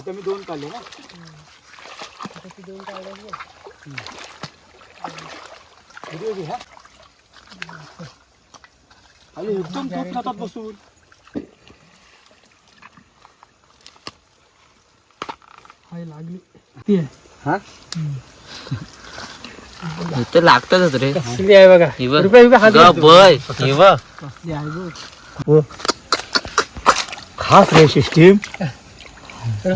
इथं मी दोन काढले ना. आता ती दोन काढायची व्हिडिओ हा. अरे एकदम दूध खातात बसून. हाय लागली. ती आहे. हा? ते लागतातच रे. कसली आहे बघा. ही बघ. रुपया रुपया हात ग घालतो. बय हे बघ. कसली आहे बघ. खास रे सिस्टीम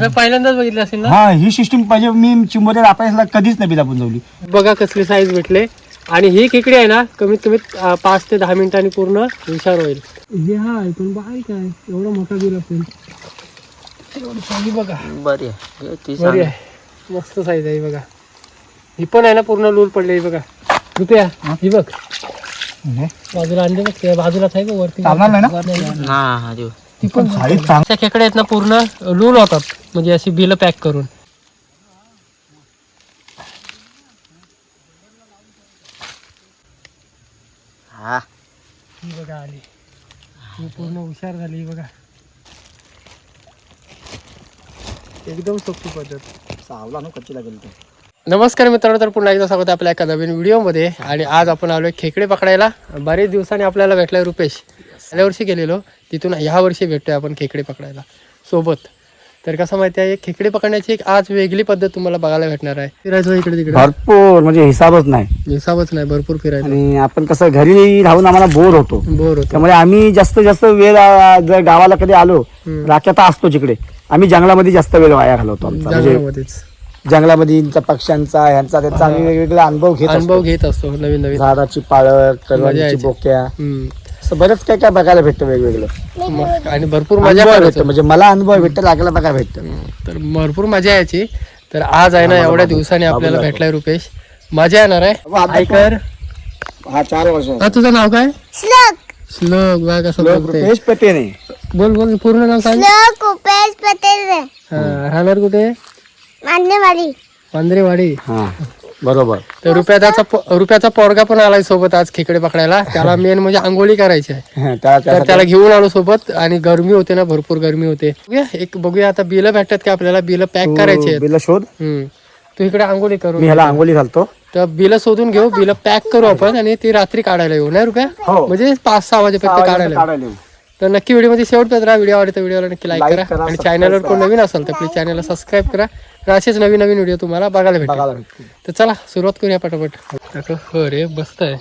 पहिल्यांदाच बघितली असेल ना? हा ही सिस्टीम पाहिजे. मी चिंबोरे रापायला कधीच नाही बिला बनवली बघा कसली साईज भेटले. आणि ही खेकडी आहे ना कमीत कमीत अं, पाच ते दहा मिनिटांनी पूर्ण हुशार होईल. हे हाय पण बारीक आहे एवढा मोठा बिल असेल. एवढी साईज बघा. बरी आहे. हे ती बरी सांग. आहे. मस्त साईज आहे बघा. ही पण आहे ना पूर्ण लूल पडली बघा. रुपया ही. बघ. बाजूला आणली बघ त्या आहे बघ वरती? चालणार नाही ना? हा हा देऊ. ती पण खेकड्या आहेत ना पूर्ण लूल होतात. म्हणजे अशी बिल पॅक करून. हा. ही बघा आली. ही पूर्ण हुशार झाली ही बघा. एकदम सोपी पद्धत. सावला ना कच्ची लागेल ते. नमस्कार मित्रांनो तर पुन्हा एकदा स्वागत आपल्या एका नवीन व्हिडिओमध्ये. आणि आज आपण आलोय खेकडे पकडायला. बरेच दिवसांनी आपल्याला भेटलाय रुपेश. गेल्या वर्षी गेलेलो. तिथून ह्या वर्षी भेटतोय आपण खेकडे पकडायला. सोबत. तर कसं माहिती आहे खेकडे पकडण्याची एक आज वेगळी पद्धत तुम्हाला बघायला भेटणार आहे. फिरायचं इकडे तिकडे. भरपूर म्हणजे हिसाबच नाही. हिसाबच नाही भरपूर फिरायचं. आणि आपण कसं घरी राहून आम्हाला बोर होतो. बोर होतो. त्यामुळे आम्ही जास्त जास्त वेळ आ, जर गावाला कधी आलो. राख्यात असतो तिकडे आम्ही जंगलामध्ये जास्त वेळ वाया घालवतो आमचा. म्हणजे जंगलामध्येच. जंगलामध्ये इंचा पक्षांचा ह्यांचा त्यांचा आम्ही वेगवेगळे अनुभव घेत अनुभव असतो. घेत असतो नवीन नवीन. झाडाची पाळं यायची. बोक्या. असं बरंच काय काय बघायला भेटतं वेगवेगळं. मग- आणि भरपूर मजा भेटतो म्हणजे मला अनुभव भेटतं लागला बघा भेटतं? तर भरपूर मजा यायची. तर आज आहे ना एवढ्या दिवसांनी आपल्याला भेटलाय रुपेश. मजा येणार आहे. बाबू, हात काय कर हा चार वर्ष हा तुझं नाव काय? श्लोक. बघ कसं रुपेश पेटेने बोल बोल पूर्ण नाव सांग. लोक उपेश पटेल हा, राहणार कुठे? मान्यवाडी मांजरेवाडी हा बरोबर. तर रुपयाचा रुपयाचा पोरगा पण आलाय सोबत आज खेकडे पकडायला. त्याला मेन म्हणजे आंघोळी करायची आहे. हा, त्या- तर त्या- त्याला घेऊन आलो सोबत आणि गरमी होते ना भरपूर गरमी होते. बघूया, एक बघूया आता बिल भेटतात का आपल्याला? बिल पॅक करायचे आहेत. बिल शोध. हम्म. तू इकडे आंघोळी करू मी ह्याला आंघोळी घालतो. तर बिल शोधून घेऊ बिल पॅक करू आपण आणि ती रात्री काढायला येऊ नाही रुपया? हो. म्हणजे पाच सहा वाजेपर्यंत काढायला येऊ. काढायला येऊ. तर नक्की व्हिडिओमध्ये शेवटपर्यंत राहा व्हिडिओ आवडता व्हिडिओला नक्की लाईक Like करा करा, आणि subscribe चॅनलवर कोण नवीन असेल तर प्लीज चॅनलला सबस्क्राईब करा. तर असेच नवीन नवीन व्हिडिओ तुम्हाला बघायला भेटतो तर चला सुरुवात करूया पटापट. हो रे मस्त आहे.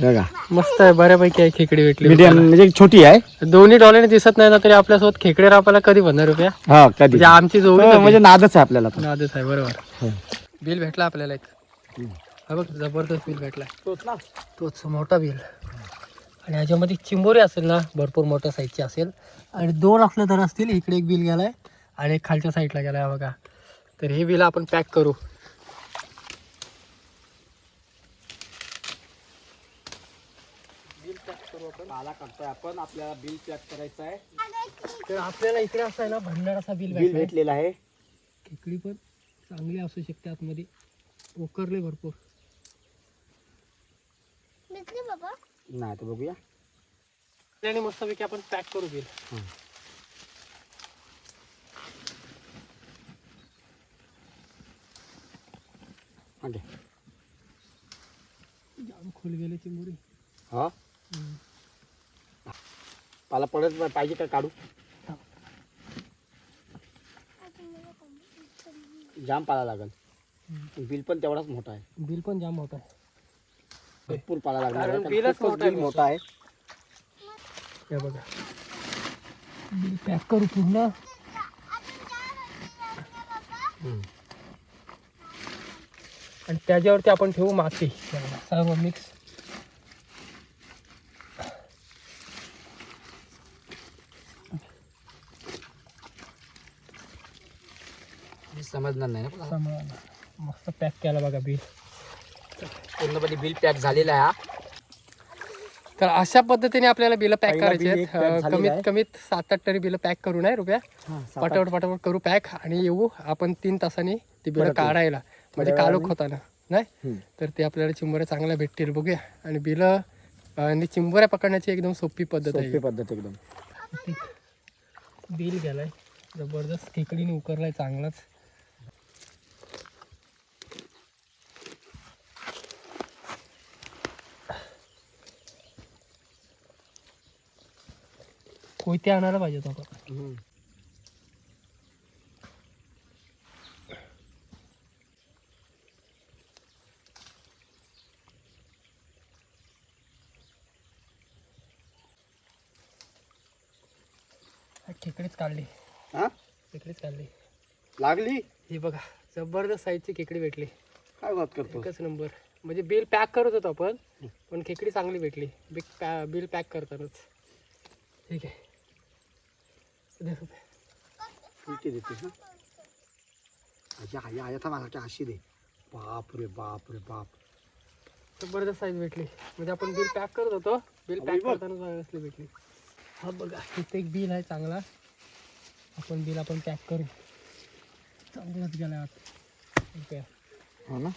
बघा. मस्त आहे बऱ्यापैकी आहे खेकडे भेटली. मीडियम म्हणजे छोटी आहे. दोन्ही डॉलरने दिसत नाही ना तरी आपल्यासोबत खेकडे रापायला कधी बनणार रुपया हा कधी. म्हणजे आमची जोडी हो? म्हणजे नादच आहे आपल्याला. नादच आहे बरोबर. हो. बिल भेटला आपल्याला एक. हा बघ जबरदस्त बिल भेटला. तोच मोठा बिल. आणि ह्याच्यामध्ये चिंबोरी असेल ना भरपूर मोठ्या साईजची असेल. आणि दोन असले तर असतील इकडे एक बिल गेलाय. आणि एक खालच्या साईडला गेलाय हा बघा. तर हे बिल आपण पॅक करू. काला काढतोय आपण. आपल्याला बिल पॅक करायचं आहे. तर आपल्याला इकडे असं आहे ना भंडार असा बिल बिल भेटलेलं आहे. खेकडी पण चांगली असू शकते आतमध्ये. ओकरले भरपूर. भेटली बाबा. नाही तर बघूया. आणि मस्तपैकी आपण पॅक करू बिल ओके खोल गेले चिंबोरी हा? पाला पडत पाहिजे का काढू. जाम पाला लागल. बिल पण तेवढाच मोठा आहे. बिल पण जाम मोठा आहे. भरपूर पाला लागणार आहे, बिलच बिल मोठा आहे. हे बघा. बिल पॅक करू पूर्ण. आणि त्याच्यावरती आपण ठेवू माती. हे सर्व मिक्स समजणार नाही ना मस्त पॅक केला बघा बिल पूर्णपणे बिल पॅक झालेला आहे हा. तर अशा पद्धतीने आपल्याला बिल पॅक पहिला करायची bill आहेत एक pack अं, झालेलं कमीत आहे. कमीत सात आठ तरी बिल पॅक करू नये रुपया? हा, पटापट पटापट करू पॅक आणि येऊ आपण तीन तासांनी ती बिलं परत येऊ. काढायला. म्हणजे वेळाने. होता ना नाही. तर ते आपल्याला चिंबोऱ्या चांगल्या भेटतील बघूया. आणि बिलं आणि चिंबोऱ्या पकडण्याची एकदम सोपी पद्धत आहे. पद्धत एकदम. बिल गेलाय. जबरदस्त खेकडीने उकरलाय चांगलाच. कोयते आणायला पाहिजे होता खेकडीच काढली. हा? खेकडीच काढली. लागली? ही बघा जबरदस्त साईजची खेकडी भेटली. काय बात करतो एकच नंबर म्हणजे बिल पॅक करत होतो आपण पण खेकडी चांगली भेटली. बिग पॅ बिल पॅक करतानाच. ठीक आहे. देते. ना आई आया था माझ्यासाठी अशी दे. बाप रे बाप रे बाप. जबरदस्त साईज भेटली. म्हणजे आपण बिल पॅक करत होतो बिल पॅक. करताना भेटली. हा बघा इथे एक बिल आहे चांगला. आपण बिल आपण पॅक करू. चांगलाच गेला आत. रुपया हो ना.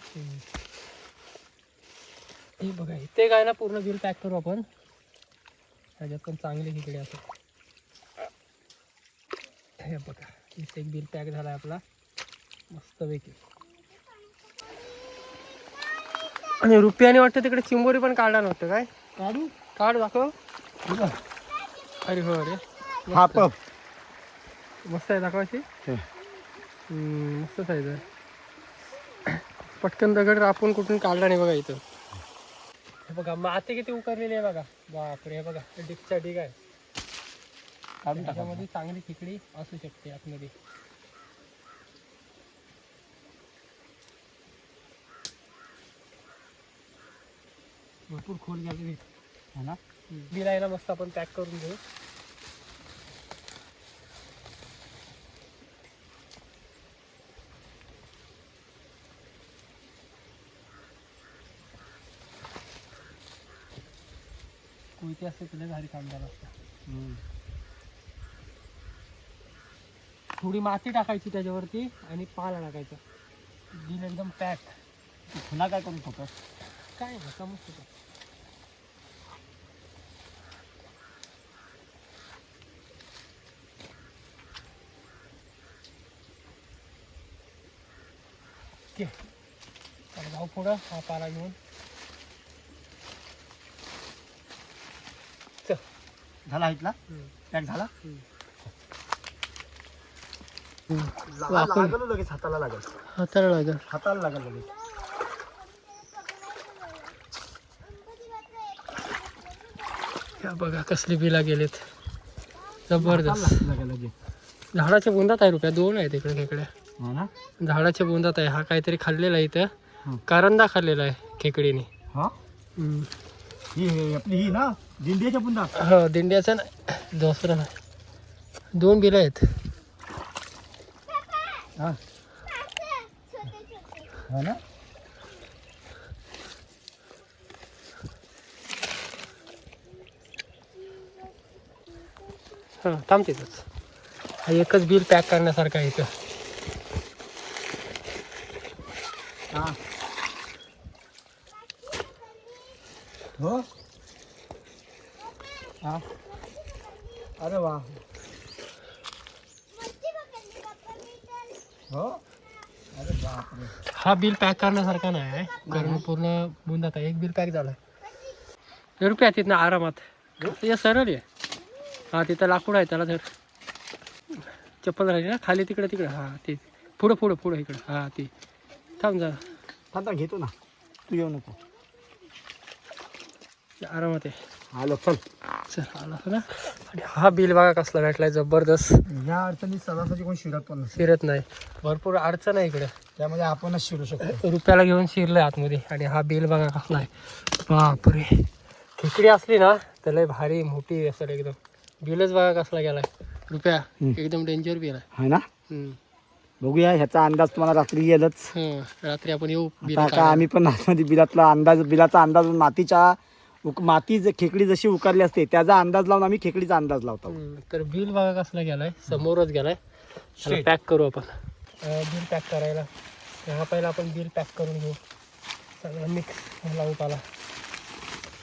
हे बघा इथे काय ना पूर्ण बिल पॅक करू आपण. ह्याच्यात पण चांगली खेकडे असं. हे बघा इथे एक बिल पॅक झाला आपला. मस्तपैकी. आणि रुपयाने वाटतं तिकडे चिंबोरी पण काढला नव्हतं काय? काढू. काढ दाखव. अरे हो अरे हा पप मस्त आहे दाखव अशी? हे. हम्म, मस्त साईज आहे पटकन दगड आपण कुठून काढला नाही बघा इथं. हे बघा माती किती उकरलेली आहे बघा. बापरे हे बघा डिपच्या ढीग आहे. त्याच्यामध्ये चांगली खिकडी असू शकते आतमध्ये. भरपूर खोल गेली हो ना? बिलायला मस्त आपण पॅक करून घेऊ कोयते असते तुला भारी काम झालं असतं. थोडी माती टाकायची त्याच्यावरती आणि पाला टाकायचा. बिल एकदम पॅक पुन्हा काय करून होतं काय नाही समजतं. ओके. चला जाऊ पुढं हा पाला घेऊन. चल. झाला इथला. पॅक झाला. लागल लगेच हाताला लागल. हाताला लागेल. हाताला लागल लगेच. या बघा कसली बिला गेलेत. जबरदस्त. झाडाच्या बुंदात आहे रुपया दोन आहेत इकडे इकडे हो ना? झाडाच्या बुंदात आहे. हा काहीतरी खाल्लेला आहे इथं. करंदा खाल्लेला आहे खेकडीने. हा? ही ही आपली ही ना? पुन्हा हो दिंड्याचा नाही दुसरा नाही. दोन बिलं आहेत. हा. हो ना? हां थांब तिथंच. हा एकच बिल पॅक करण्यासारखं आहे इथं हा हो हा अरे वा हो अरे बापरे हा बिल पॅक करण्यासारखा नाही आहे. कारण पूर्ण बुंदात आहे एक बिल पॅक झालं आहे रुपया तिथनं आरामात. सरळ आहे. हा तिथं लाकूड आहे. त्याला धर. चप्पल राहिली ना? खाली तिकडे तिकडे. हा ते. पुढं पुढं पुढं इकडं. हा ते. थांब जा. आता घेतो ना. तू येऊ नको. आरामात आहे. आलो चल. चल आला ना? आणि हा बिल बघा कसला भेटलाय जबरदस्त. या अडचणीत सदासाठी कोण शिरत पण शिरत नाही. भरपूर अडचण आहे इकडे. त्यामध्ये आपणच शिरू शकतो. रुपयाला घेऊन शिरलंय आतमध्ये आणि हा बिल बघा कसला आहे. बापरे. खेकडी असली ना तर लय भारी मोठी असेल एकदम. बिलच बघा कसला गेलाय. रुपया. एकदम डेंजर बिल आहे. है ना? हम्म. बघूया ह्याचा अंदाज तुम्हाला रात्री येईलच. हं, रात्री आपण येऊ बिल आता का आम्ही पण आतमध्ये बिलातला अंदाज बिलाचा अंदाज मातीच्या उक माती ज- खेकडी जशी उकारली असते त्याचा अंदाज लावून आम्ही खेकडीचा अंदाज लावतो. तर बिल बघा कसला गेलाय. समोरच गेलाय. त्याला. पॅक करू आपण. बिल पॅक करायला. तर हा पहिला आपण बिल पॅक करून घेऊ. चांगला मिक्स लावू पाला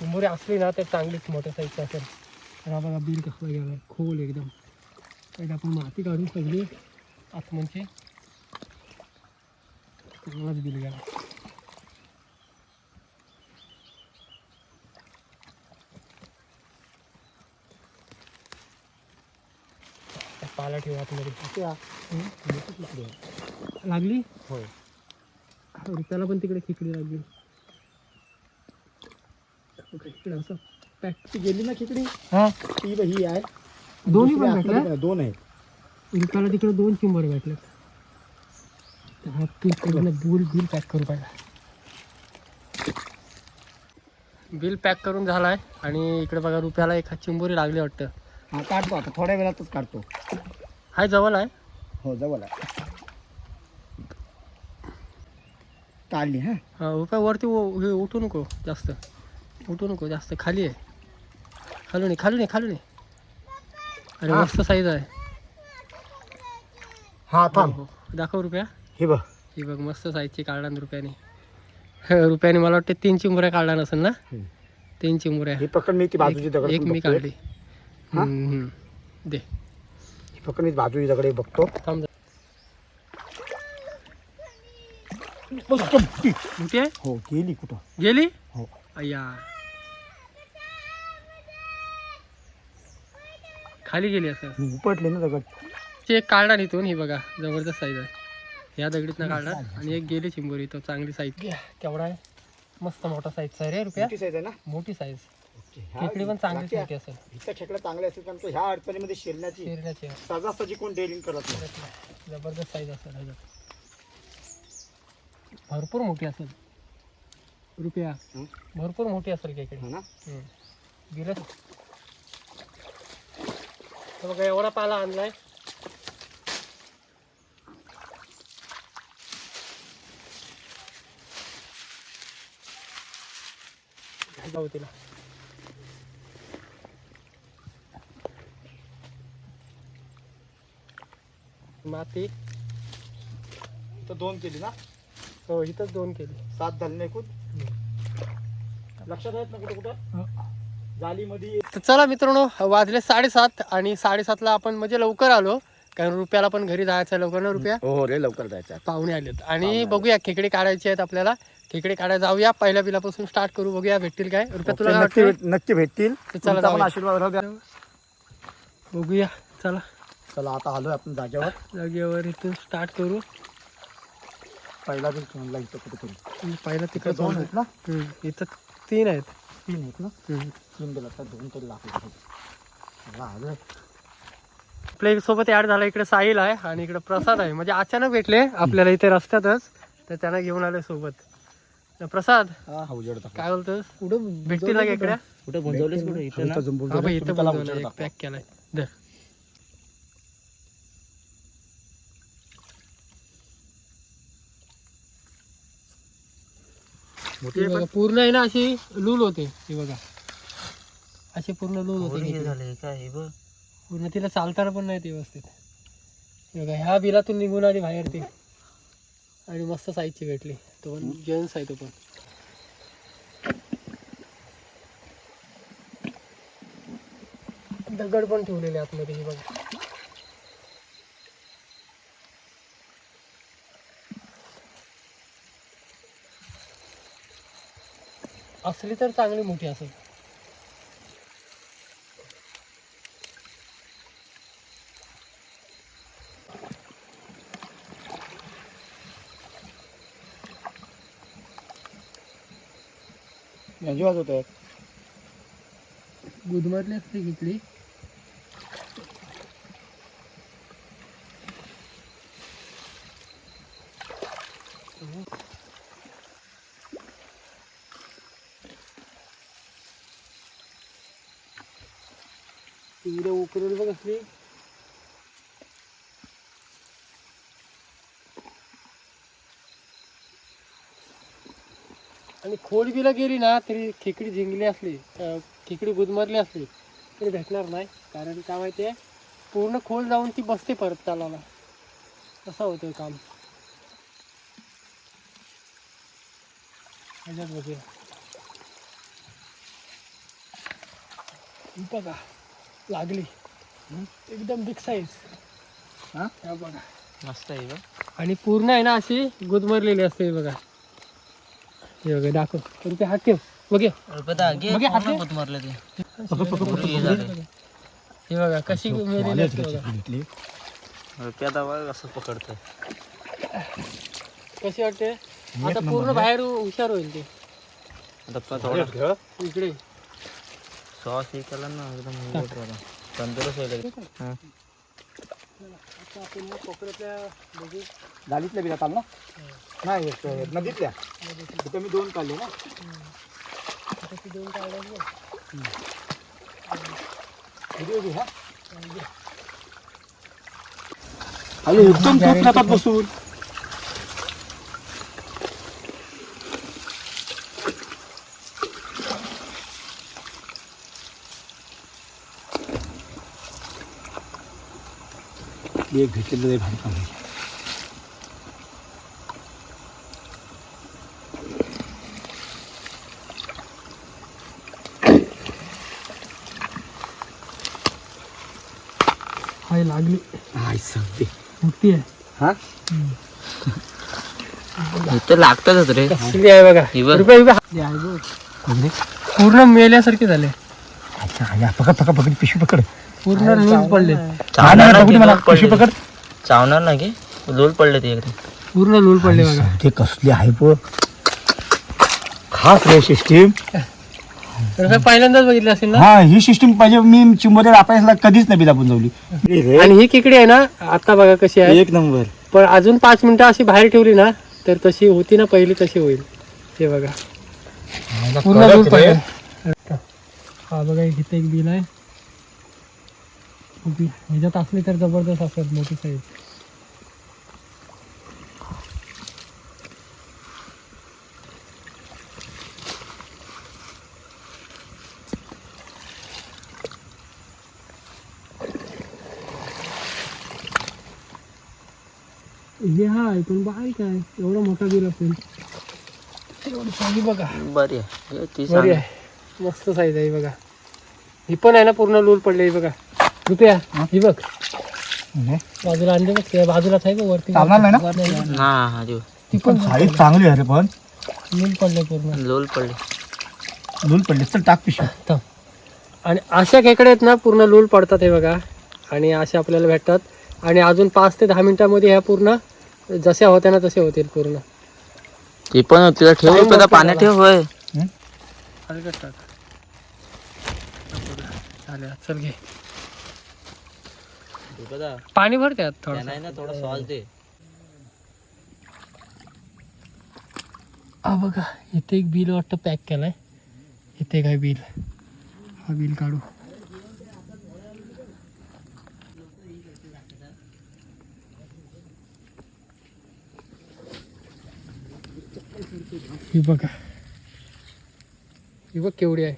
उंबुरी असली ना तर चांगलीच मोठ्या साईजची असेल. तर हा बघा बिल कसला गेलाय. खोल एकदम. पहिले आपण माती काढून सगळी आतमध्ये. चांगलाच बिल गेला. पाला ठेवा आतमध्ये. लागली? होय. रुपयाला पण तिकडे खिचडी लागली. इकडे असं. पॅक. गेली ना खिचडी हा. ती ही आहे. दोन्ही पण भेटल्या? दोन आहेत. रुपयाला तिकडे दोन चिंबर भेटले पूर्ण बिल बिल पॅक करू पाहिजे बिल पॅक करून झालाय आणि इकडे बघा रुपयाला एक चिंबोरी लागली वाटतं. हा काढतो आता थोड्या वेळातच काढतो. हाय जवळ आहे. हो जवळ आहे. काढली हा? हा, रुपया वरती उ- हे उठू नको जास्त. उठू नको जास्त खाली आहे. खालून ये खालून ये खालून ये. अरे हा. मस्त साईज आहे. हा थांब. हो, हो. दाखव रुपया. हे बघ. ही बघ मस्त साईजची काढला ना रुपयाने. रुपयाने मला वाटतं तीन चिंबुऱ्या काढला नसेल ना? हम्म. तीन चिंबुऱ्या. ही पकड मी ती बाजूची एक दगड एक मी काढली. हा? हम्म, हम्म. दे. पकड मी बाजूची दगड बघतो. थांब हो गेली कुठं? गेली? हो. अय्या. खाली गेली असं. मी उपटले ना दगड. ती एक काढला इथून ही बघा जबरदस्त साईज आहे. या दगडीतनं काढला आणि एक गेली चिंबोरी तो चांगली साईज केवढा आहे. मस्त मोठा साईजचा आहे रे रुपया. मोठी साईज आहे ना? मोठी साईज खेकडी पण चांगलीच बाकी मोठी असेल. हिच्या खेकडे चांगले असतील कारण तो ह्या अडचणीमध्ये शिरण्याची शिरण्याची. सजासजी कोण डेअरिंग करत नाही. जबरदस्त साईज असेल ह्याच्यात भरपूर मोठी असेल. रुपया. हं? भरपूर मोठी असेल खेकडी हो ना? गिरस. तर बघा एवढा पाला आणलाय. जाऊ तिला. माती. तर दोन केली ना? हो इथंच दोन केली. सात झाले नाही एकूण? लक्षात आहेत ना कुठं कुठं जालीमध्ये तर चला मित्रांनो वाजले साडेसात आणि साडेसातला आपण म्हणजे लवकर आलो. कारण रुपयाला पण घरी जायचं लवकर ना रुपया? हो हो रे लवकर जायचं पाहुणे आलेत. आणि बघूया खेकडे काढायचे आहेत आपल्याला. खेकडे काढायला जाऊया. पहिल्या बिलापासून स्टार्ट करू. बघूया भेटतील काय? रुपया तुला काय नक्की वाटतंय? भेट- नक्की भेटतील. चला. आशीर्वाद बघूया चला. चला आता आलोय आपण जागेवर. जागेवर इथून स्टार्ट करू. पहिला बिल म्हणला इथं कुठेतरी. आणि पहिला तिकडे इकडे दोन आहेत ना? इथं तीन आहेत. तीन आहेत ना. तीन बिल आता दोन तरी लागले. चला आलोय. आपल्यासोबत ऍड झाला इकडे साहिल आहे आणि इकडे प्रसाद आहे. म्हणजे अचानक भेटले आपल्याला इथे रस्त्यातच तर त्यांना घेऊन आले सोबत. तर प्रसाद हा काय बोलतोस? भेटतील ना खेकड्या कुठं कुठं इथं पॅक केलाय. हे बघा पूर्ण आहे ना अशी लूल होते हे बघा. अशी पूर्ण लूल होते हे काय हे बघ? पूर्ण तिला चालताना पण नाही ते व्यवस्थित. हे बघा ह्या बिलातून निघून आली बाहेर ती आणि मस्त साईजची भेटली. तो पण जेंट्स आहे तो पण. दगड पण ठेवलेले आतमध्ये हे बघा. असली तर चांगली मोठी असेल. होत आहेत गुदमरली असते घेतली उद्या बघ असली आणि खोडबीला गेली ना तरी खेकडी झिंगली असली खेकडी गुदमरली असली तरी भेटणार नाही. कारण काय माहिती आहे पूर्ण खोल जाऊन ती बसते परत चालायला असं होतं काम. बघूया. बघा. लागली. एकदम बिग साईज हा? बघा. मस्त आहे बघ. आणि पूर्ण आहे ना अशी गुदमरलेली असते हे बघा. हे बघा दाखव. तरी ते हात ठेव. बघे रुपये हे. हे बघा कशी मेलेली असते बघा. रुपया कसं पकडतोय. कशी वाटते? आता पूर्ण बाहेर हुशार होईल ते. थोडा इकडे. सॉस हे केला ना एकदम हे होतं आता. तंदुरुस्त होईल एकदम. हा. आता आपण या कोपऱ्यातल्या बघू दालीतल्या बिलात आलं ना नाही एक, एक नदीतल्या तिथं मी दोन काढले ना आता ती दोन काढायची व्हिडिओ घे, हा. अरे एकदम बसून एक काम आहे. हाय लागली। हाय सांगते मोठी आहे हा। इथं लागतातच रे कसली आहे बघा। बघ. रुपये आहे बघ. पूर्ण मेल्यासारखे झाले। अच्छा या पकड पकड पकड पिशवी पकड। पूर्ण लूज पडले. चावणार ना की लोल पडले. पकड. चावणार ना की? लोल पडले ते एकदम पूर्ण लूल पडले बघा. ते कसली आहे प. खास रे सिस्टीम रुपये पहिल्यांदाच बघितले असेल ना? हा ही सिस्टीम पाहिजे. मी चिंबोरे वापरायला कधीच नाही दाबून जावली आणि ही किकडी आहे ना? आता बघा कशी आहे. एक नंबर. पण अजून पाच मिनिटं अशी बाहेर ठेवली ना तर तशी होती ना पहिली तशी होईल. हे बघा. पूर्ण लूल पडले. हा बघा इथे एक बिल आहे. मोठी. ह्याच्यात असली तर ज़बरदस्त असत मोठी साईज. हे हाय पण आहे. एवढा मोठा बिल असेल. बघा. बरी आहे. बरी आहे. मस्त साईज आहे बघा. ही पण आहे ना पूर्ण लूल पडले बघा. रुपया ही। बघ. बाजूला आणले बघ त्या बाजूलाच आहे बघ वरती चालणार नाही ना? हा हा देऊ. ती पण साईज चांगली आहे रे पण. लूल पडले पूर्ण. लोल पडले. दोन पडले चल टाक पिशवी. थांब. आणि अशा खेकडे आहेत ना पूर्ण लूल पडतात हे बघा. आणि असे आपल्याला भेटतात. आणि अजून पाच ते दहा मिनिटांमध्ये ह्या पूर्ण जशा होत्या ना तसे होतील पूर्ण. ती पण तिला ठेव Time पाण्यात ठेव होय. टाक. चल घे. पाणी भर त्यात थोडं ना थोडा सॉस दे। हा बघा इथे एक बिल वाटतं पॅक केलाय. इथे काय बिल? हा बिल काढू. ही बघा. ही बघ केवढी आहे.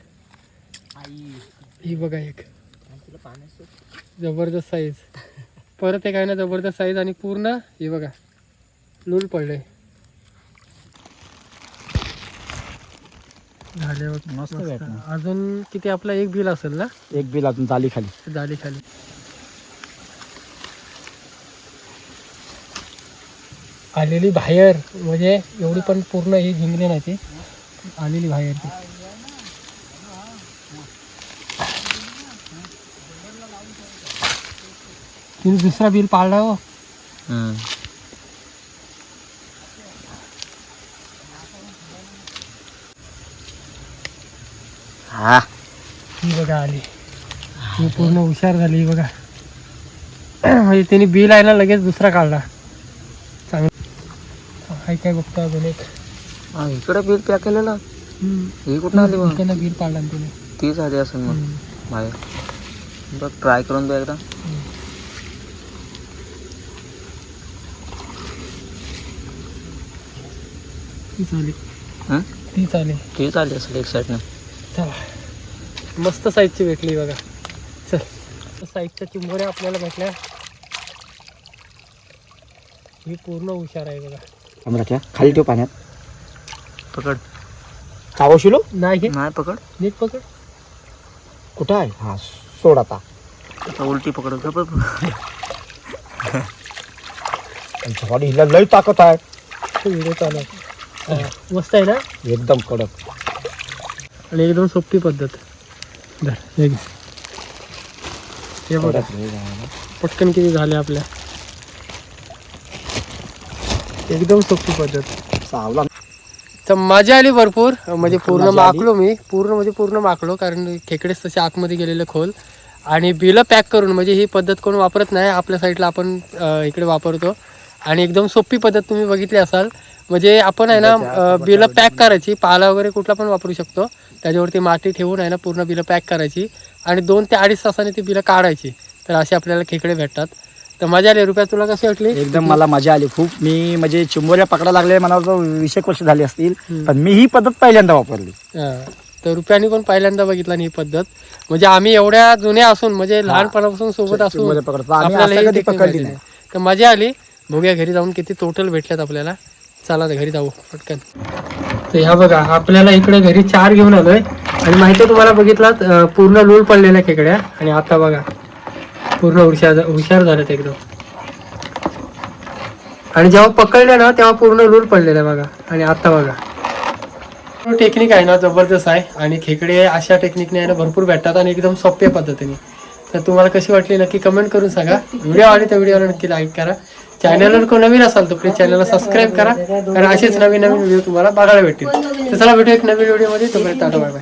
ही बघा एक. जबरदस्त साईज परत एक आहे ना जबरदस्त साईज आणि पूर्ण ही बघा लूल पडले झाले बघ मस्त. अजून किती आपला एक बिल असेल ना? एक बिल अजून चाली खाली. झाली खाली. आलेली बाहेर म्हणजे एवढी पण पूर्ण ही झिंगली नाही ती. आलेली बाहेर ती. तिने दुसरा बिल पाळला हो. हा. ही. बघा आली. ही पूर्ण हुशार झाली बघा. म्हणजे तिने बिल आहे ना लगेच दुसरा काढला. चांगलं. हाय काय बघतो अजून एक. इकडे बिल पॅक केलेलं. ही कुठं आली मग? बिल पाडला ना तिने. तीच आली असेल मग. बाहेर. बघ ट्राय करून बघ एकदा. तीच आली. हं? तीच आली. तीच आली असेल एक साईडनं चला. मस्त साईजची भेटली बघा. चल. साईजच्या चिंबोऱ्या आपल्याला भेटल्या. ही पूर्ण हुशार आहे बघा. अमराच्या खाली ठेव पाण्यात. पकड. कावशिलो नाही हे. नाही पकड. नीट पकड. कुठं आहे? हा सोड आता. आता उलटी पकडत हिला लई ताकद आहे. व्हिडिओ चालू आहे. मस्त आहे ना? एकदम कडक. आणि एकदम सोपी पद्धत. धर, घे. हे बघा. पटकन किती झाले आपल्या? एकदम सोपी पद्धत. सावला तर मजा आली भरपूर. म्हणजे पूर्ण. माकलो मी. पूर्ण म्हणजे पूर्ण माकलो कारण खेकडेच तसे आतमध्ये गेलेले खोल. आणि बिलं पॅक करून म्हणजे ही पद्धत कोण वापरत नाही. आपल्या साईडला आपण इकडे वापरतो. आणि एकदम सोपी पद्धत तुम्ही बघितली असाल. म्हणजे आपण आहे ना बिलं पॅक करायची. पाला वगैरे कुठला पण वापरू शकतो. त्याच्यावरती माती ठेवून आहे ना पूर्ण बिलं पॅक करायची. आणि दोन ते अडीच तासाने ती बिलं काढायची. तर असे आपल्याला खेकडे भेटतात. तर मजा आली. रुपया तुला कशी वाटली? एकदम मला मजा आली खूप. मी म्हणजे चिंबोऱ्या पकडा लागले मला वीस एक वर्ष झाली असतील. पण मी ही पद्धत पहिल्यांदा वापरली. तर रुपयानी पण पहिल्यांदा बघितला ही पद्धत. म्हणजे आम्ही एवढ्या जुन्या असून म्हणजे लहानपणापासून सोबत असून आपल्याला. तर मजा आली. बघूया घरी जाऊन किती टोटल भेटल्यात आपल्याला. चला तर घरी जाऊ पटकन. तर ह्या बघा आपल्याला इकडे घरी चार घेऊन आलोय. आणि माहिती तुम्हाला बघितलात पूर्ण लूळ पडलेल्या खेकड्या आणि आता बघा पूर्ण हुशार हुशार झाल्यात एकदम. आणि जेव्हा पकडले ना तेव्हा पूर्ण लूळ पडलेला बघा. आणि आता बघा. टेक्निक आहे ना जबरदस्त आहे. आणि खेकडे अशा टेक्निकने आहे ना भरपूर भेटतात आणि एकदम सोप्या पद्धतीने. तर तुम्हाला कशी वाटली नक्की कमेंट करून सांगा. व्हिडिओ आवडली तर व्हिडिओला नक्की लाईक करा. चॅनलवर कोण नवीन असाल तर प्लीज चॅनलला सबस्क्राईब करा. कारण असेच नवीन नवीन व्हिडिओ तुम्हाला बघायला भेटतील. तर चला भेटू एक नवीन व्हिडिओमध्ये तोपर्यंत टाटा बाय बाय